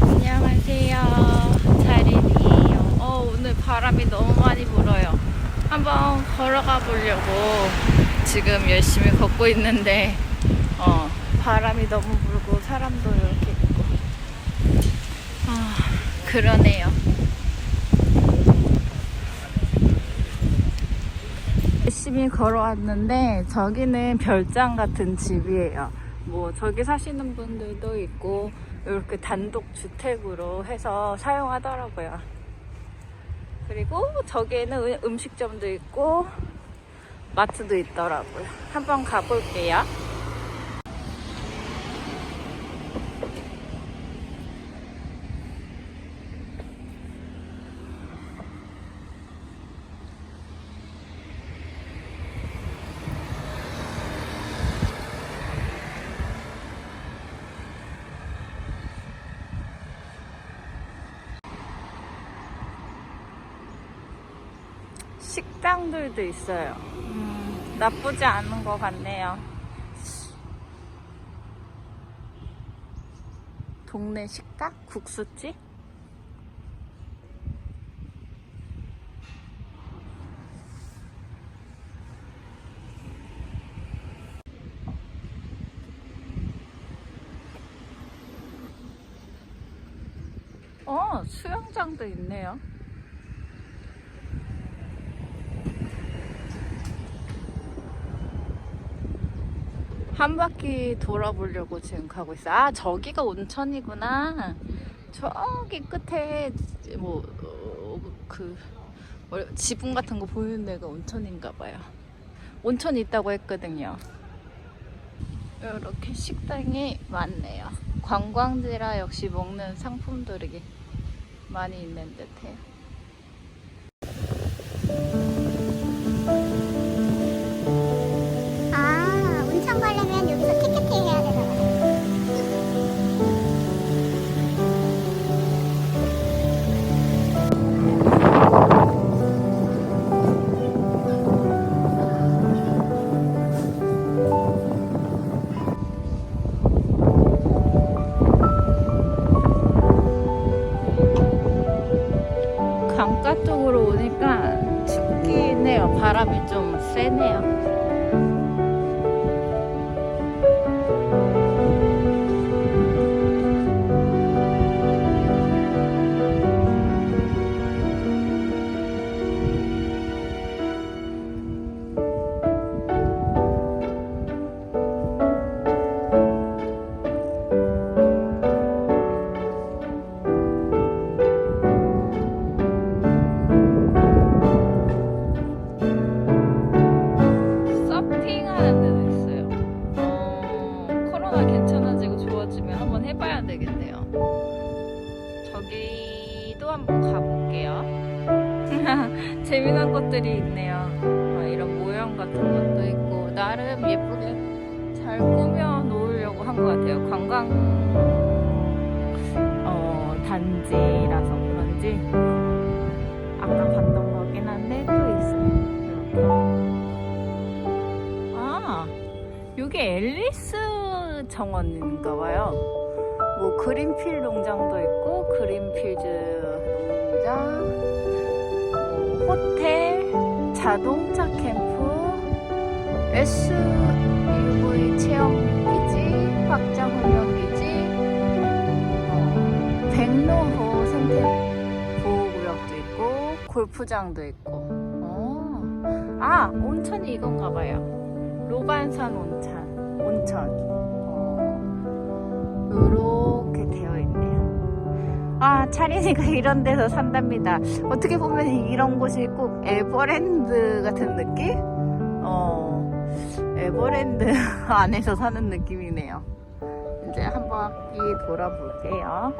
안녕하세요. 차린이에요. 어, 오늘 바람이 너무 많이 불어요. 한번 걸어가 보려고 지금 열심히 걷고 있는데, 어, 바람이 너무 불고 사람도 이렇게 있고. 아, 그러네요. 열심히 걸어왔는데 저기는 별장 같은 집이에요. 뭐, 저기 사시는 분들도 있고, 이렇게 단독 주택으로 해서 사용하더라고요. 그리고 저기에는 음- 음식점도 있고 마트도 있더라고요. 한번 가볼게요. 식당들도 있어요. 음, 나쁘지 않은 것 같네요. 동네 식당? 국수집? 어, 수영장도 있네요. 한 바퀴 돌아보려고 지금 가고 있어. 아, 저기가 온천이구나. 저기 끝에 뭐, 어, 그, 뭐, 지붕 같은 거 보이는 데가 온천인가 봐요. 온천이 있다고 했거든요. 이렇게 식당이 많네요. 관광지라 역시 먹는 상품들이 많이 있는 듯해요. 강가 쪽으로 오니까 춥긴 해요. 바람이 좀 세네요. 해봐야 되겠네요. 저기도 한번 가볼게요. 재미난 것들이 있네요. 어, 이런 모형 같은 것도 있고 나름 예쁘게 잘 꾸며 놓으려고 한 것 같아요. 관광 어, 단지라서 그런지 아까 봤던 거긴 한데 또 있어요. 이렇게. 아, 이게 앨리스 정원인가 봐요. 뭐 그린필 농장도 있고 그린필드 농장, 뭐 호텔, 자동차 캠프, SUV 체험기지, 확장 훈련기지, 어, 백로호 생태 보호구역도 있고 골프장도 있고. 어. 아, 온천이 이건가 봐요. 로반산 온천. 온천. 어, 있네요. 아, 차린이가 이런 데서 산답니다. 어떻게 보면 이런 곳이 꼭 에버랜드 같은 느낌? 어, 에버랜드 안에서 사는 느낌이네요. 이제 한 바퀴 돌아볼게요.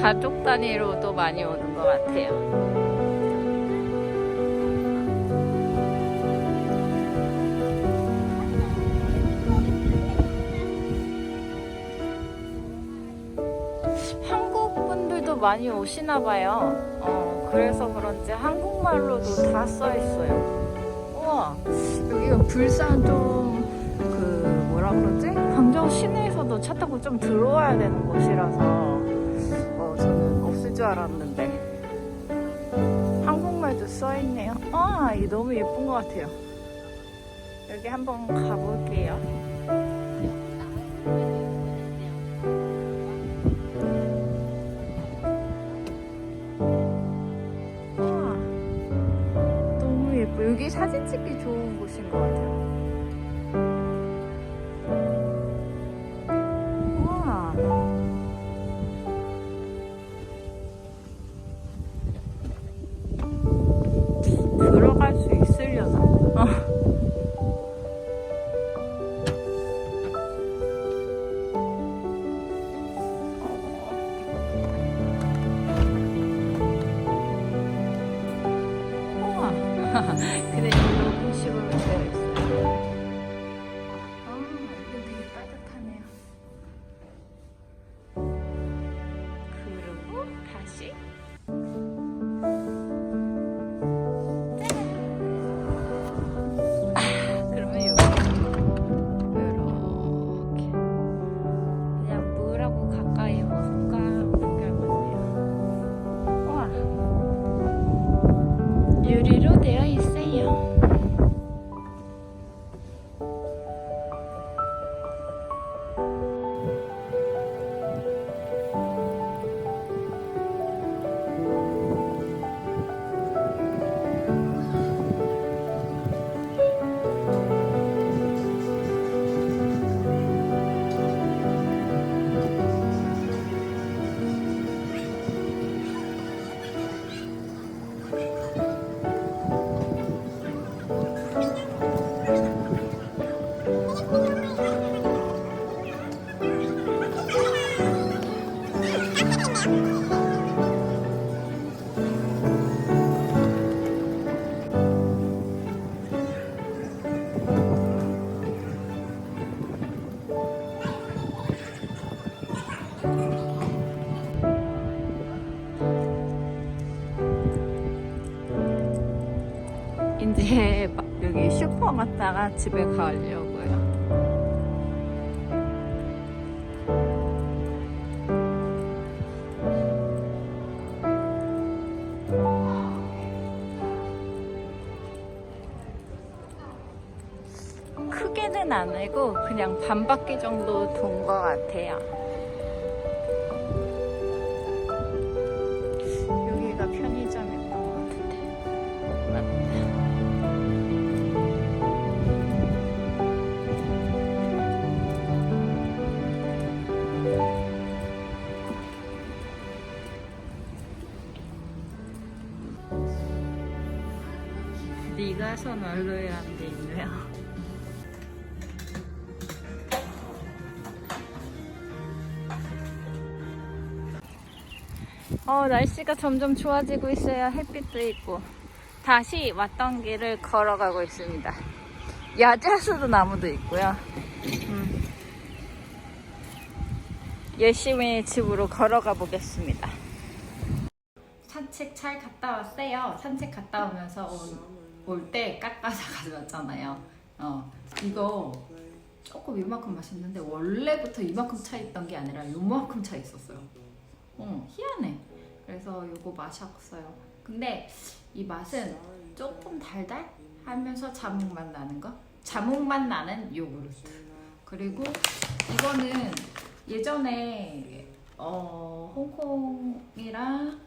가족 단위로도 많이 오는 것 같아요. 많이 오시나 봐요. 어, 그래서 그런지 한국말로도 다 써 있어요. 우와, 여기가 불산 좀, 그, 뭐라 그러지? 광저우 시내에서도 차 타고 좀 들어와야 되는 곳이라서, 어, 저는 없을 줄 알았는데. 한국말도 써 있네요. 아, 이게 너무 예쁜 것 같아요. 여기 한번 가볼게요. 여기 사진 찍기 좋은 곳인 것 같아요. 집에 가려고요. 크게는 아니고 그냥 반 바퀴 정도 돈 것 같아요. 네가 선 얼굴이라는 게 있네요. 어, 날씨가 점점 좋아지고 있어요. 햇빛도 있고. 다시 왔던 길을 걸어가고 있습니다. 야자수도 나무도 있고요. 음. 열심히 집으로 걸어가 보겠습니다. 산책 잘 갔다 왔어요. 산책 갔다 오면서 올 때 깎아서 가져왔잖아요. 어, 이거 조금 이만큼 마셨는데 원래부터 이만큼 차 있던 게 아니라 요만큼 차 있었어요. 어, 희한해. 그래서 요거 마셨어요. 근데 이 맛은 조금 달달 하면서 자몽맛 나는 거? 자몽맛 나는 요구르트. 그리고 이거는 예전에 어, 홍콩이랑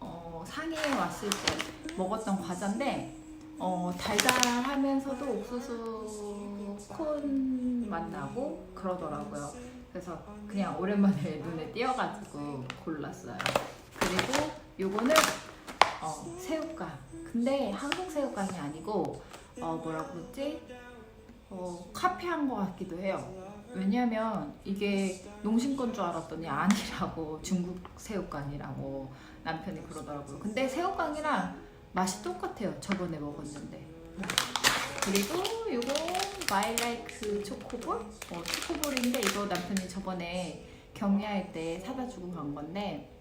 어, 상해에 왔을 때 먹었던 과자인데 어, 달달하면서도 옥수수 콘맛 나고 그러더라고요. 그래서 그냥 오랜만에 눈에 띄어가지고 골랐어요. 그리고 요거는 어, 새우깡. 근데 한국 새우깡이 아니고 어, 뭐라 그러지? 어, 카페한 것 같기도 해요. 왜냐면 이게 농심권 줄 알았더니 아니라고 중국 새우깡이라고 남편이 그러더라고요. 근데 새우깡이랑 맛이 똑같아요. 저번에 먹었는데. 그리고 이거 마일라이크 초코볼? 어, 초코볼인데 이거 남편이 저번에 격리할 때 사다 주고 간 건데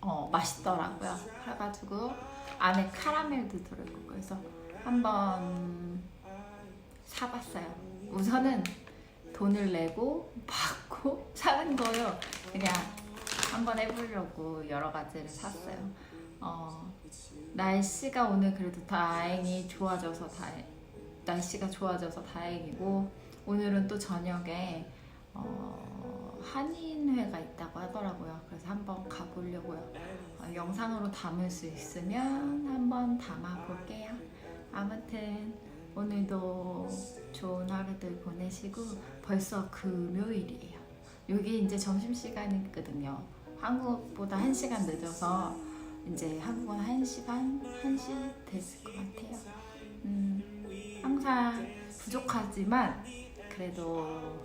어, 맛있더라고요. 그래가지고 안에 카라멜도 들어있고 그래서 한번 사봤어요. 우선은 돈을 내고 받고 사는 거요. 그냥 한번 해보려고 여러 가지를 샀어요. 어, 날씨가 오늘 그래도 다행히 좋아져서 다행, 날씨가 좋아져서 다행이고 오늘은 또 저녁에 어, 한인회가 있다고 하더라고요. 그래서 한번 가보려고요. 어, 영상으로 담을 수 있으면 한번 담아 볼게요. 아무튼 오늘도 좋은 하루들 보내시고 벌써 금요일이에요. 여기 이제 점심 시간이거든요. 한국보다 1시간 늦어서 이제 한국은 1시간 1시 됐을 것 같아요. 음, 항상 부족하지만 그래도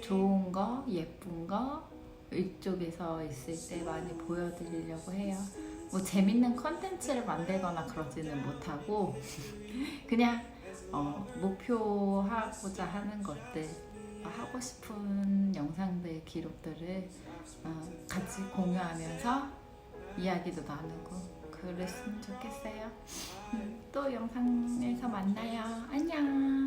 좋은 거, 예쁜 거 이쪽에서 있을 때 많이 보여드리려고 해요. 뭐 재밌는 컨텐츠를 만들거나 그러지는 못하고 그냥 어, 목표하고자 하는 것들 어, 하고 싶은 영상들 기록들을 어, 같이 공유하면서 이야기도 나누고 그랬으면 좋겠어요. 음, 또 영상에서 만나요. 안녕.